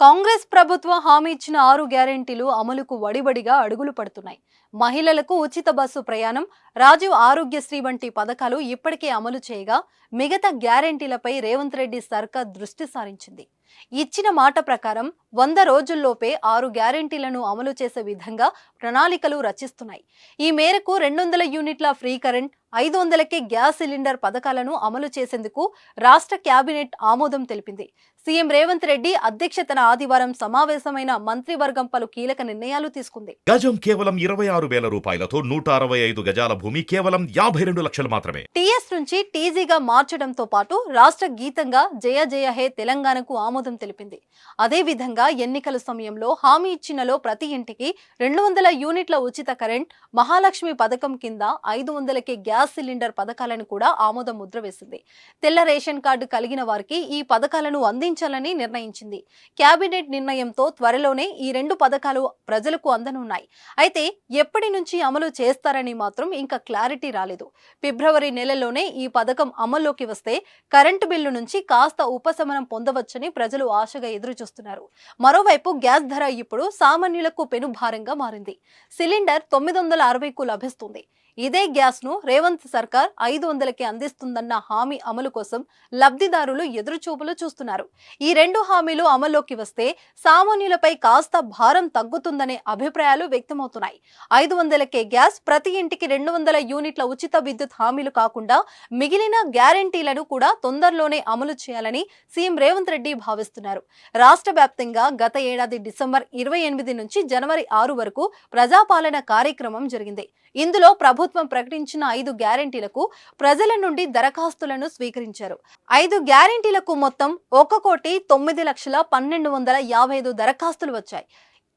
కాంగ్రెస్ ప్రభుత్వం హామీ ఇచ్చిన ఆరు గ్యారెంటీలు అమలుకు వడివడిగా అడుగులు పడుతున్నాయి. మహిళలకు ఉచిత బస్సు ప్రయాణం రాజీవ్ ఆరోగ్యశ్రీ వంటి పథకాలు ఇప్పటికే అమలు చేయగా మిగతా గ్యారెంటీలపై రేవంత్ రెడ్డి సర్కార్ దృష్టి సారించింది. ఇచ్చిన మాట ప్రకారం వంద రోజుల్లోపే ఆరు గ్యారెంటీలను అమలు చేసే విధంగా ప్రణాళికలు రచిస్తున్నాయి. ఈ మేరకు రెండు వందల యూనిట్ల ఫ్రీ కరెంట్ ఐదు వందలకే గ్యాస్ సిలిండర్ పథకాలను అమలు చేసేందుకు రాష్ట్ర కేబినెట్ ఆమోదం తెలిపింది. సీఎం రేవంత్ రెడ్డి అధ్యక్షతన ఆదివారం సమావేశమైన మంత్రివర్గం పలు కీలక నిర్ణయాలు తీసుకుంది. గజం కేవలం ఇరవై ఆరు వేల రూపాయలతో నూట అరవై ఐదు గజాల భూమి కేవలం యాభై రెండు లక్షలు మాత్రమే. టీఎస్ నుంచి టీజీగా మార్చడంతో పాటు రాష్ట్ర గీతంగా జయ జయ హే తెలంగాణకు ఆమోదం తెలిపింది. అదేవిధంగా ఎన్నికల సమయంలో హామీ ఇచ్చినలో ప్రతి ఇంటికి రెండు వందల యూనిట్ల ఉచిత కరెంట్ మహాలక్ష్మి పథకం కింద ఐదు వందలకే గ్యాస్ సిలిండర్ పథకాలను కూడా ఆమోదం ముద్ర వేసింది. తెల్ల రేషన్ కార్డు కలిగిన వారికి ఈ పథకాలను అందించాలని నిర్ణయించింది. కేబినెట్ నిర్ణయంతో త్వరలోనే ఈ రెండు పథకాలు ప్రజలకు అందనున్నాయి. అయితే ఎప్పటి నుంచి అమలు చేస్తారని మాత్రం ఇంకా క్లారిటీ రాలేదు. ఫిబ్రవరి నెలలోనే ఈ పథకం అమల్లోకి వస్తే కరెంటు బిల్లు నుంచి కాస్త ఉపశమనం పొందవచ్చని ప్రజలు ఆశగా ఎదురుచూస్తున్నారు. మరోవైపు గ్యాస్ ధర ఇప్పుడు సామాన్యులకు పెనుభారంగా మారింది. సిలిండర్ తొమ్మిది వందల అరవైకు లభిస్తుంది. ఇదే గ్యాస్ను రేవంత్ సర్కార్ ఐదు వందలకి అందిస్తుందన్న హామీ అమలు కోసం లబ్ధిదారులు ఎదురుచూపులు చూస్తున్నారు. ఈ రెండు హామీలు అమల్లోకి వస్తే సామాన్యులపై కాస్త భారం తగ్గుతుందనే అభిప్రాయాలు వ్యక్తమవుతున్నాయి. ఐదు వందలకే గ్యాస్ ప్రతి ఇంటికి రెండు వందల యూనిట్ల ఉచిత విద్యుత్ హామీలు కాకుండా మిగిలిన గ్యారంటీలను కూడా తొందరలోనే అమలు చేయాలని సీఎం రేవంత్ రెడ్డి భావిస్తున్నారు. రాష్ట్ర వ్యాప్తంగా గత ఏడాది డిసెంబర్ ఇరవై ఎనిమిది నుంచి జనవరి ఆరు వరకు ప్రజాపాలన కార్యక్రమం జరిగింది. ఇందులో ప్రభుత్వం ప్రకటించిన ఐదు గ్యారంటీలకు ప్రజల నుండి దరఖాస్తులను స్వీకరించారు. ఐదు గ్యారంటీలకు మొత్తం ఒక కోటి తొమ్మిది లక్షల పన్నెండు వందల యాభై ఐదు దరఖాస్తులు వచ్చాయి.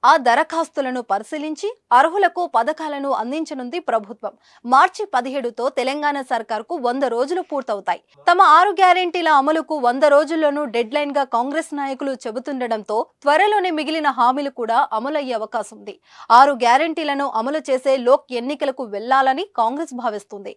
ఆ దరఖాస్తులను పరిశీలించి అర్హులకు పథకాలను అందించనుంది ప్రభుత్వం. మార్చి పదిహేడుతో తెలంగాణ సర్కార్కు వంద రోజులు పూర్తవుతాయి. తమ ఆరు గ్యారెంటీల అమలుకు వంద రోజుల్లోనూ డెడ్ లైన్గా కాంగ్రెస్ నాయకులు చెబుతుండటంతో త్వరలోనే మిగిలిన హామీలు కూడా అమలయ్యే అవకాశం ఉంది. ఆరు గ్యారెంటీలను అమలు చేసే లోక్ ఎన్నికలకు వెళ్ళాలని కాంగ్రెస్ భావిస్తుంది.